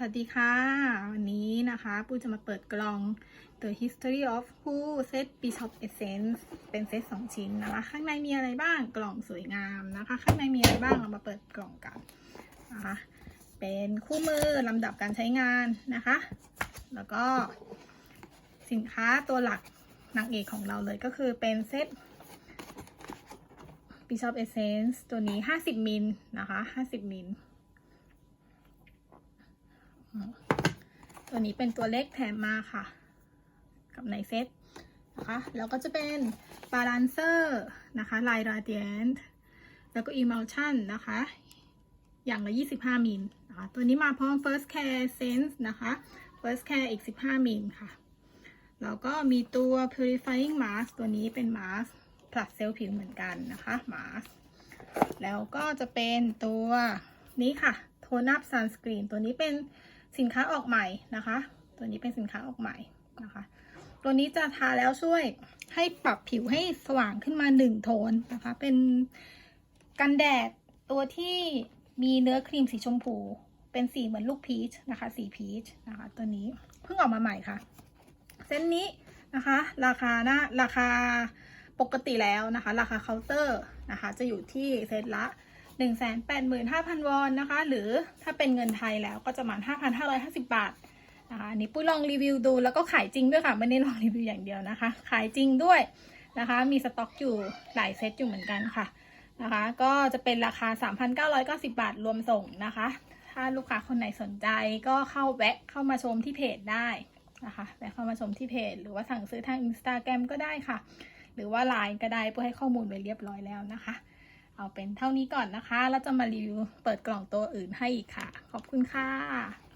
สวัสดีค่ะ วันนี้นะคะปูจะมาเปิดกล่อง The History of Who Set Bishop Essence เป็นเซตสองชิ้นนะคะ ข้างในมีอะไรบ้างกล่องสวยงามนะคะ ข้างในมีอะไรบ้างเรามาเปิดกล่องกันนะคะเป็นคู่มือลำดับการใช้งานนะคะ แล้วก็สินค้าตัวหลักนางเอกของเราเลยก็คือเป็นเซต Bishop Essence ตัวนี้ 50 มิลนะคะ 50 มิล ตัวนี้เป็นตัวเล็กแถมมาค่ะ กับในเซตนะคะแล้วก็จะเป็นบาลานเซอร์นะคะลายราเดียนแล้วก็ emulsion นะคะ อย่างละ 25 มิลนะคะตัวนี้มาพร้อม first care sense นะคะ first care อีก 15 มิลค่ะ แล้วก็มีตัว purifying mask ตัวนี้เป็น mask ผลัดเซลล์ผิวเหมือนกันนะคะ mask แล้วก็จะเป็นตัวนี้ค่ะ tone up sunscreen ตัวนี้เป็น สินค้าออกใหม่นะคะ ตัวนี้เป็นสินค้าออกใหม่นะคะ ตัวนี้จะทาแล้วช่วยให้ปรับผิวให้สว่างขึ้นมาหนึ่งโทนนะคะ เป็นกันแดดตัวที่มีเนื้อครีมสีชมพู เป็นสีเหมือนลูกพีชนะคะ สีพีชนะคะ ตัวนี้เพิ่งออกมาใหม่ค่ะ เส้นนี้นะคะ ราคาน้าราคาปกติแล้วนะคะ ราคาเคาน์เตอร์นะคะ จะอยู่ที่เซตละ 185,000 วอนนะคะ หรือถ้าเป็นเงินไทยแล้วก็จะประมาณ 5,550 บาทนะคะอันนี้ปุ้ยลองรีวิวดูแล้วก็ขายจริงด้วยค่ะ ไม่ได้ลองรีวิวอย่างเดียวนะคะ ขายจริงด้วยนะคะ มีสต็อกอยู่หลายเซตอยู่เหมือนกันค่ะนะคะ ก็จะเป็นราคา 3,990 บาทรวมส่งนะคะ ถ้าลูกค้าคนไหนสนใจก็เข้าแวะเข้ามาชมที่เพจได้นะคะแวะเข้ามาชมที่เพจ หรือว่าสั่งซื้อทางอินสตาแกรมก็ได้ค่ะ หรือว่าไลน์ก็ได้เพื่อให้ข้อมูลไว้เรียบร้อยแล้วนะคะ เอาเป็นเท่านี้ก่อนนะคะ แล้วจะมารีวิวเปิดกล่องตัวอื่นให้อีกค่ะ ขอบคุณค่ะ